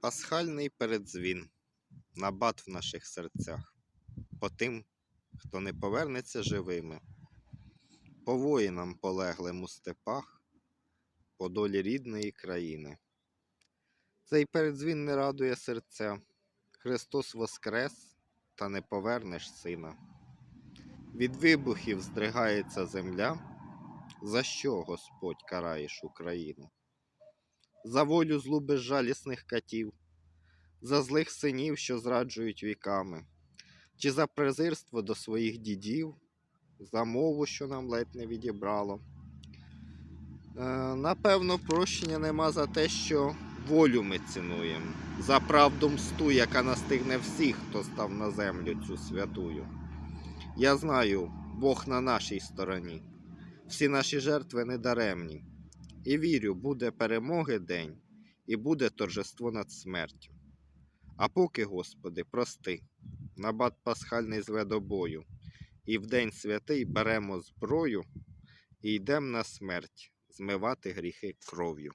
Пасхальний передзвін, набат в наших серцях, по тим, хто не повернеться живими, по воїнам полеглим у степах, по долі рідної країни. Цей передзвін не радує серця. Христос воскрес, та не повернеш сина. Від вибухів здригається земля. За що, Господь, караєш Україну? За волю злу безжалісних катів, за злих синів, що зраджують віками, чи за презирство до своїх дідів, за мову, що нам ледь не відібрало. Е, напевно, прощення нема за те, що волю ми цінуємо, за правду мсту, яка настигне всіх, хто став на землю цю святую. Я знаю, Бог на нашій стороні, всі наші жертви недаремні. І вірю, буде перемоги день, і буде торжество над смертю. А поки, Господи, прости, набат пасхальний зве до бою, і в день святий беремо зброю і йдем на смерть змивати гріхи кров'ю.